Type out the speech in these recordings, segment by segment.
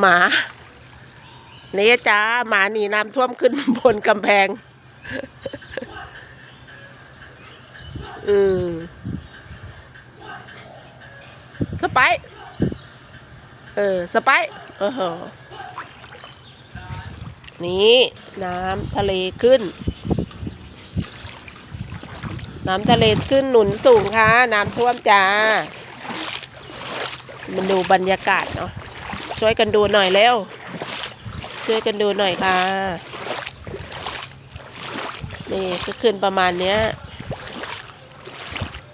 หมาเนี่ยจ้าหมาหนีน้ำท่วมขึ้นบนกำแพงอืมสไป เออ สไปซ์เออหนี่น้ำทะเลขึ้น น้ำทะเลขึ้นหนุนสูงค่ะ น้ำท่วมจ้า มันดูบรรยากาศเนาะ ช่วยกันดูหน่อยเร็วช่วยกันดูหน่อยค่ะ นี่ก็ขึ้นประมาณเนี้ย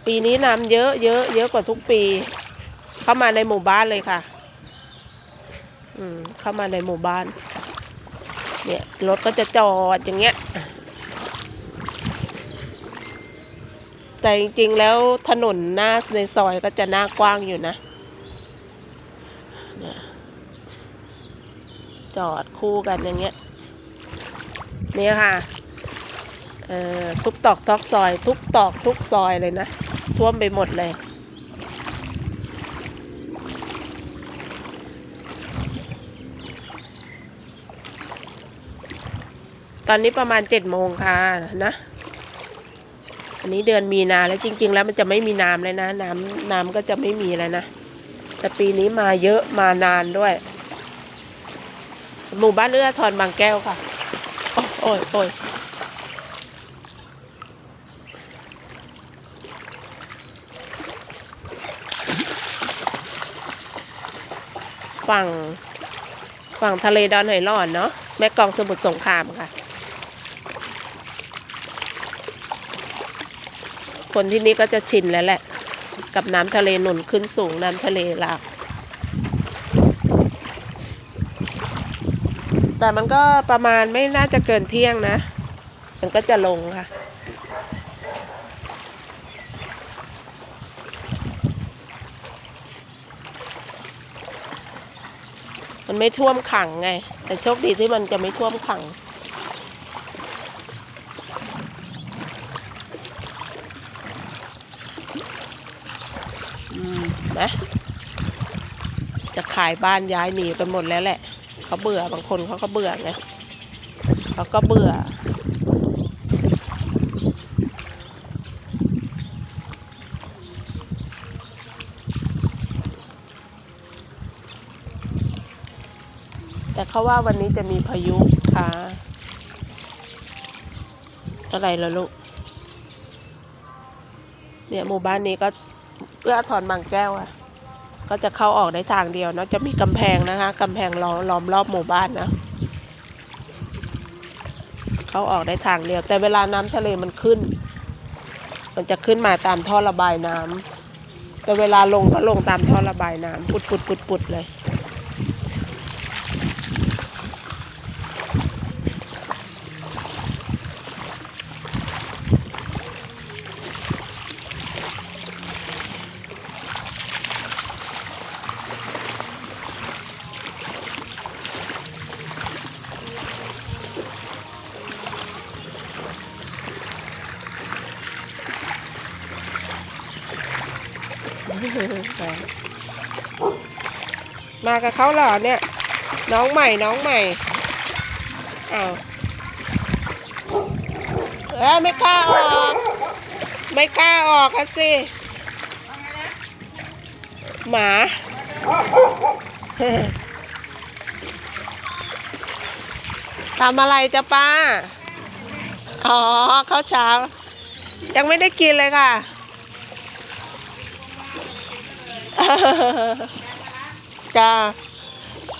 ปีนี้น้ำเยอะเยอะเยอะกว่าทุกปี เข้ามาในหมู่บ้านเลยค่ะ อืม เข้ามาในหมู่บ้าน เนี่ยรถก็จะจอดอย่างเงี้ย แต่จริงๆแล้วถนนหน้าในซอยก็จะหน้ากว้างอยู่นะเนี่ย จอดคู่กันอย่างเงี้ยเนี่ยค่ะเอ่อทุกตอกทอกซอย ทุกตอกทุกซอยเลยนะ ท่วมไปหมดเลย ตอนนี้ประมาณเจ็ดโมงค่ะนะ อันนี้เดือนมีนาแล้วจริง ๆ แล้วมันจะไม่มีน้ำเลยนะ น้ำน้ำก็จะไม่มีแล้วนะ แต่ปีนี้มาเยอะมานานด้วย หมู่บ้านเอื้อทอนบางแก้วค่ะ โอ้ยโอ้ยฝั่งฝั่งทะเลดอนหอยหลอนเนาะแม่กองสมุทรสงครามค่ะ คนที่นี่ก็จะชินแล้วแหละ กับน้ำทะเลหนุนขึ้นสูงน้ำทะเลหลาก แต่มันก็ประมาณไม่น่าจะเกินเที่ยงนะ มันก็จะลงค่ะ มันไม่ท่วมขังไง แต่โชคดีที่มันจะไม่ท่วมขังอืมนะจะขายบ้านย้ายหนีกันหมดแล้วแหละ เขาเบื่อบางคนเขาก็เบื่อไงเขาก็เบื่อ แต่เขาว่าวันนี้จะมีพายุค่ะอะไรล่ะลูก เนี่ยหมู่บ้านนี้ก็เอื้อถอนบางแก้วอะ ก็จะเข้าออกได้ทางเดียวเนาะจะมีกำแพงนะคะกำแพงล้อมล้อมรอบหมู่บ้านนะเข้าออกได้ทางเดียว แต่เวลาน้ำทะเลมันขึ้น มันจะขึ้นมาตามท่อระบายน้ำแต่เวลาลงก็ลงตามท่อระบายน้ำปุดปุดปุดปุดเลย มากับเขาเหรอเนี่ย น้องใหม่น้องใหม่อ้าวเอ้ยไม่กล้าออก ไม่กล้าออกค่ะสิหมาทำอะไรจ๊ะป้า อ๋อข้าวเช้า ยังไม่ได้กินเลยค่ะ จ้า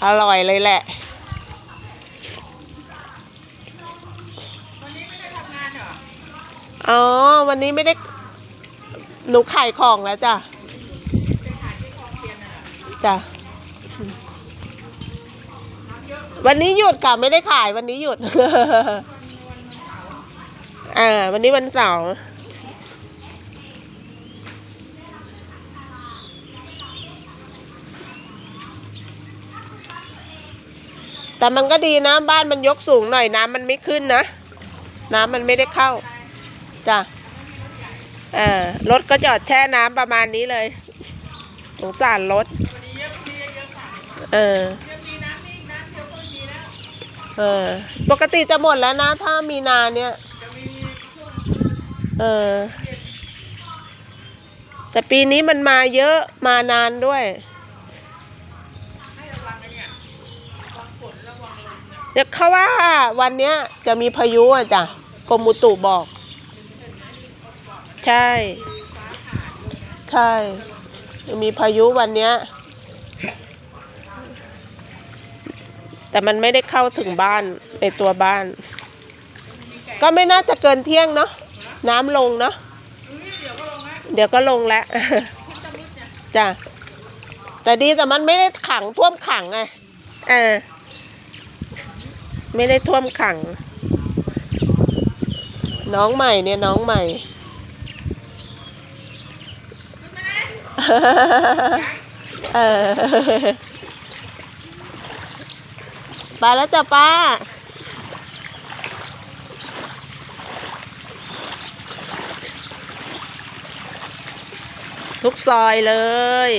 อร่อยเลยแหละ อ๋อ วันนี้ไม่ได้ หนูขายของแล้วจ้ะจ้ะวันนี้หยุดค่ะไม่ได้ขายวันนี้หยุด อ่า วันนี้วันเสาร์ แต่มันก็ดีนะบ้านมันยกสูงหน่อยน้ำมันไม่ขึ้นนะ น้ำมันไม่ได้เข้าจ้ะเอ่ารถก็จอดแช่น้ำประมาณนี้เลยสงสารรถเออเออ ปกติจะหมดแล้วนะ ถ้ามีนาเนี่ย เออ แต่ปีนี้มันมาเยอะมานานด้วย ให้ระวังไอ้เนี่ยระวังฝนระวังลม เนี่ยเดี๋ยวเขาว่าวันเนี้ยจะมีพายุอะจ้ะกรมอุตุบอก ใช่ ใช่จะมีพายุวันเนี้ย แต่มันไม่ได้เข้าถึงบ้านในตัวบ้าน ก็ไม่น่าจะเกินเที่ยงเนาะน้ำลงเนาะเดี๋ยวก็ลงแล้วจ้ะแต่ดีแต่มันไม่ได้ขังท่วมขังไงเออ ไม่ได้ท่วมขัง น้องใหม่เนี่ยน้องใหม่ เออไปแล้วจ้ะป้าทุกซอยเลย